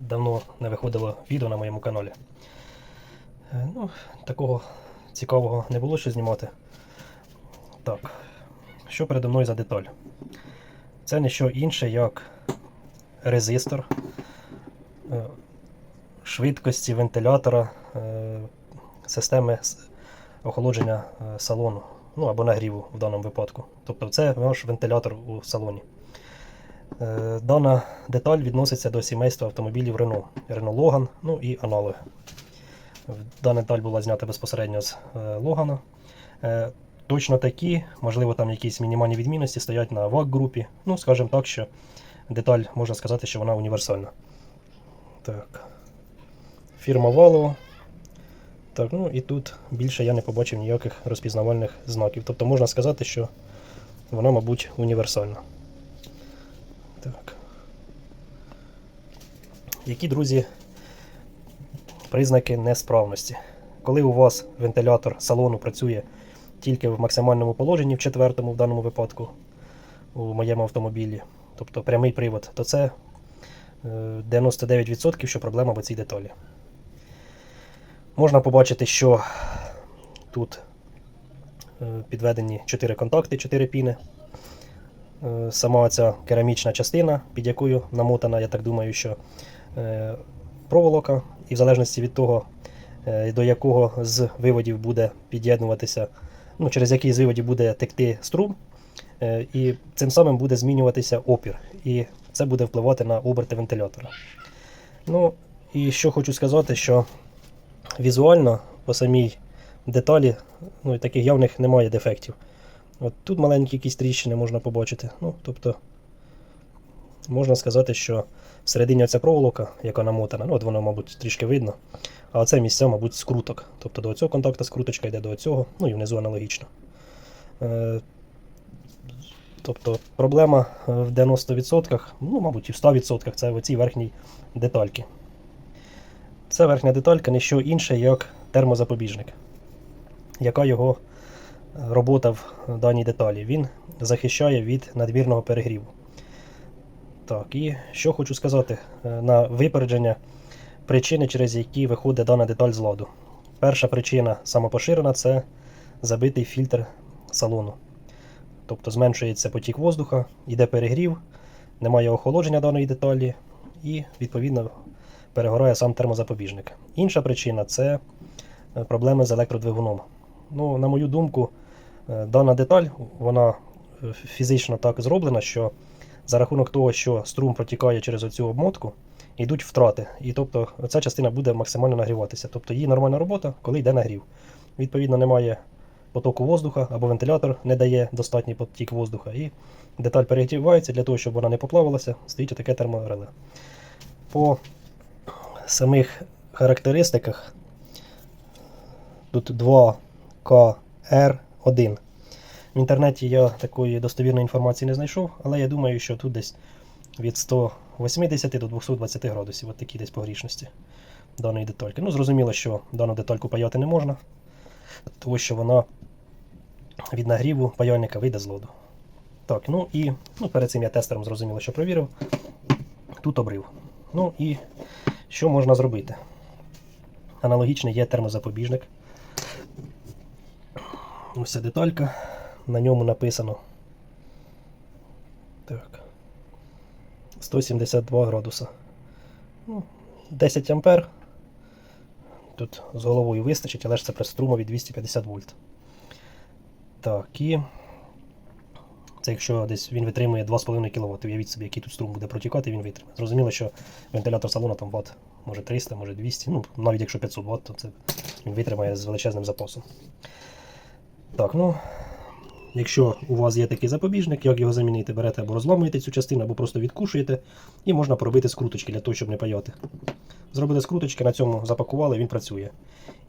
Давно не виходило відео на моєму каналі. Е, Ну, такого цікавого не було що знімати. Так, що передо мною за деталь? Це не що інше, як резистор е, швидкості вентилятора е, системи охолодження салону, ну або нагріву в даному випадку. Тобто це ваш вентилятор у салоні. Е, Дана деталь відноситься до сімейства автомобілів Renault, Renault Logan, ну і аналоги. Дана деталь була знята безпосередньо з е, Логана. Е, Точно такі, можливо, там якісь мінімальні відмінності стоять на ВАК-групі. Ну, скажімо так, що деталь можна сказати, що вона універсальна. Так. Фірма Valo. Так, ну і тут більше я не побачив ніяких розпізнавальних знаків. Тобто можна сказати, що вона, мабуть, універсальна. Так. Які, друзі, признаки несправності? Коли у вас вентилятор салону працює тільки в максимальному положенні, в четвертому в даному випадку, у моєму автомобілі, тобто прямий привод, то це е, 99%, що проблема в цій деталі. Можна побачити, що тут е, підведені 4 контакти, 4 піни. Е, Сама ця керамічна частина, під якою намотана, я так думаю, що е, проволока, і в залежності від того, е, до якого з виводів буде під'єднуватися, ну, через який з виводів буде текти струм, і цим самим буде змінюватися опір. І це буде впливати на оберти вентилятора. Ну, і що хочу сказати, що візуально по самій деталі ну, таких явних немає дефектів. От тут маленькі якісь тріщини можна побачити. Ну, тобто, можна сказати, що всередині оця проволока, яка намотана, ну от воно, мабуть, трішки видно. А оце місця, мабуть, скруток. Тобто до цього контакта скруточка йде до цього, ну і внизу аналогічно. Е, тобто проблема е, в 90%, ну, мабуть, і в 100% це в цій верхній детальці. Це верхня деталька не що інше, як термозапобіжник. Яка його робота в даній деталі? Він захищає від надмірного перегріву. Так, і що хочу сказати е, на випередження причини, через які виходить дана деталь з ладу. Перша причина самопоширена це забитий фільтр салону. Тобто зменшується потік воздуха, йде перегрів, немає охолодження даної деталі і, відповідно, перегорає сам термозапобіжник. Інша причина це е, проблеми з електродвигуном. Ну, на мою думку, дана деталь вона е, фізично так зроблена, що за рахунок того, що струм протікає через оцю обмотку, йдуть втрати. І тобто ця частина буде максимально нагріватися. Тобто її нормальна робота, коли йде нагрів. Відповідно, немає потоку воздуха або вентилятор не дає достатній потік воздуха. І деталь перегрівається для того, щоб вона не поплавилася, стоїть таке термореле. По самих характеристиках тут 2KR1. В інтернеті я такої достовірної інформації не знайшов, але я думаю, що тут десь від 180 до 220 градусів, от такі десь погрішності даної детальки. Ну, зрозуміло, що дану детальку паяти не можна, тому що вона від нагріву паяльника вийде з лоду. Так, ну і ну, перед цим я тестером зрозуміло, що провірив. Тут обрив. Ну і що можна зробити? Аналогічний є термозапобіжник. Ось ця деталька. На ньому написано. Так. 172 градуса. Ну, 10 ампер. Тут з головою вистачить, але ж це при струмові 250 вольт. Так, і це якщо десь він витримує 2,5 кВт. Уявіть собі, який тут струм буде протікати, він витримає. Зрозуміло, що вентилятор салону там ватт, може 300, може 200, ну навіть якщо 500 Вт, то це він витримає з величезним запасом. Так, ну, якщо у вас є такий запобіжник, як його замінити, берете або розламуєте цю частину, або просто відкушуєте, і можна пробити скруточки для того, щоб не паяти. Зробили скруточки, на цьому запакували, він працює.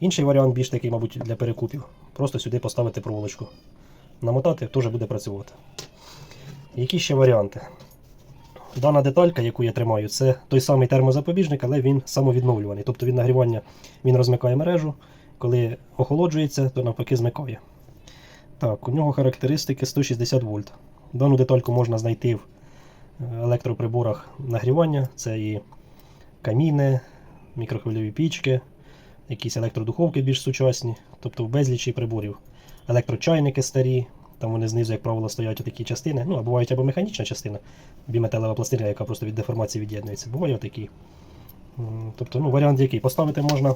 Інший варіант, більш такий, мабуть, для перекупів. Просто сюди поставити проволочку. Намотати теж буде працювати. Які ще варіанти? Дана деталька, яку я тримаю, це той самий термозапобіжник, але він самовідновлюваний. Тобто від нагрівання він розмикає мережу, коли охолоджується, то навпаки змикає. Так, у нього характеристики 160 вольт. Дану детальку можна знайти в е, електроприборах нагрівання. Це і каміни, мікрохвильові пічки, якісь електродуховки більш сучасні, тобто в безлічі приборів. Електрочайники старі, там вони знизу, як правило, стоять такі частини. Ну, а бувають або механічна частина, біметалева пластина, яка просто від деформації від'єднується. Буває отакі. Тобто, ну, варіант який? Поставити можна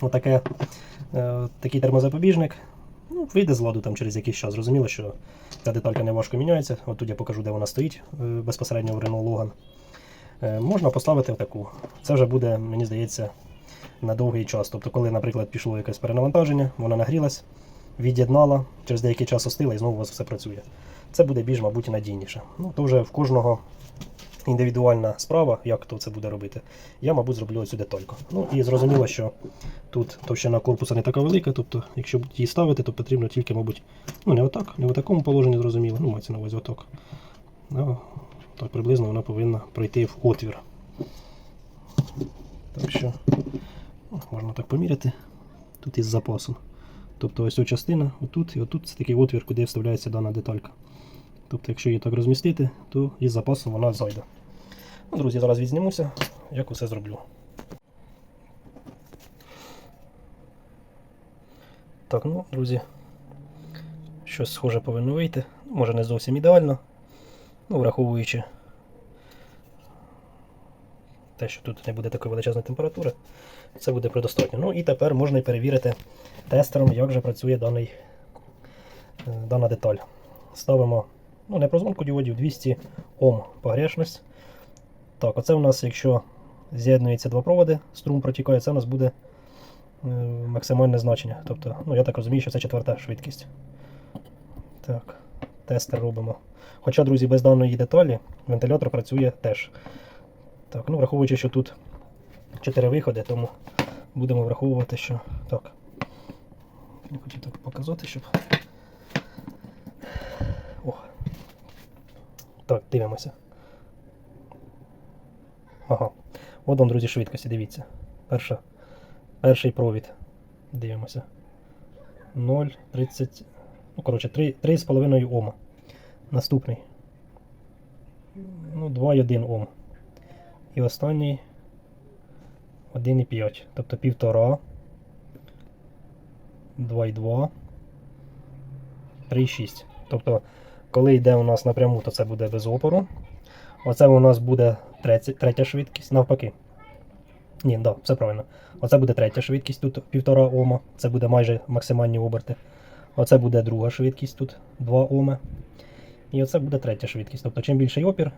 отаке, е, такий термозапобіжник. Ну, вийде з ладу там через якийсь час. Зрозуміло, що ця деталька не важко міняється. От тут я покажу, де вона стоїть е, безпосередньо в Renault Logan. Е, Можна поставити таку. Це вже буде, мені здається, на довгий час. Тобто, коли, наприклад, пішло якесь перенавантаження, вона нагрілась, від'єднала, через деякий час остила і знову у вас все працює. Це буде більш, мабуть, надійніше. Ну, то вже в кожного індивідуальна справа, як хто це буде робити. Я, мабуть, зроблю оцю детальку. Ну і зрозуміло, що тут товщина корпуса не така велика, тобто, якщо її ставити, то потрібно тільки, мабуть, ну не отак, не в такому положенні зрозуміло, ну мається на увазі отак. А, так приблизно вона повинна пройти в отвір. Так що ну, можна так поміряти. Тут із запасом. Тобто ось ця частина, отут і отут це такий отвір, куди вставляється дана деталька. Тобто, якщо її так розмістити, то із запасом вона зайде. Ну, друзі, зараз відзнімуся, як усе зроблю. Так, ну, друзі, щось схоже повинно вийти. Може не зовсім ідеально. Ну, враховуючи те, що тут не буде такої величезної температури, це буде предостатньо. Ну і тепер можна і перевірити тестером, як же працює даний, е, дана деталь. Ставимо ну, не прозвонку діодів 200 Ом погрешність. Так, оце у нас, якщо з'єднується два проводи, струм протікає, це у нас буде е, максимальне значення. Тобто, ну, я так розумію, що це четверта швидкість. Так, тестер робимо. Хоча, друзі, без даної деталі вентилятор працює теж. Так, ну враховуючи, що тут 4 виходи, тому будемо враховувати, що. Так. Я хотів так показати, щоб. Так, дивимося. Ага. От вам, друзі, швидкості, дивіться. Перша, перший провід. Дивимося. 0,30. Ну, коротше, 3, 3,5 Ома. Наступний. Ну, 2,1 Ом. І останній 1,5. Тобто 1,5. 2,2. 3,6. Тобто, коли йде у нас напряму, то це буде без опору. Оце у нас буде третя, третя швидкість, навпаки. Ні, да, все правильно. Оце буде третя швидкість, тут 1,5 Ома. Це буде майже максимальні оберти. Оце буде друга швидкість, тут 2 Оми. І оце буде третя швидкість. Тобто, чим більший опір,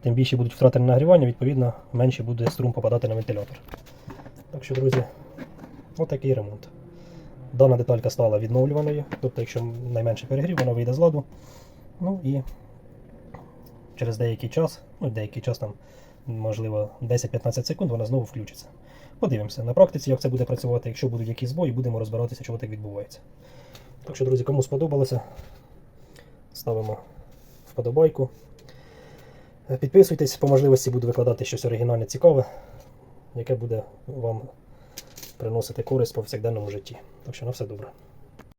тим більше будуть втрати на нагрівання, відповідно, менше буде струм попадати на вентилятор. Так що, друзі, отакий ремонт. Дана деталька стала відновлюваною, тобто, якщо найменше перегрів, вона вийде з ладу. Ну і через деякий час, ну деякий час там, можливо, 10-15 секунд, вона знову включиться. Подивимося на практиці, як це буде працювати. Якщо будуть якісь збої, будемо розбиратися, чого так відбувається. Так що, друзі, кому сподобалося, ставимо вподобайку. Підписуйтесь, по можливості буду викладати щось оригінальне цікаве, яке буде вам приносити користь в повсякденному житті. Так що на все добре.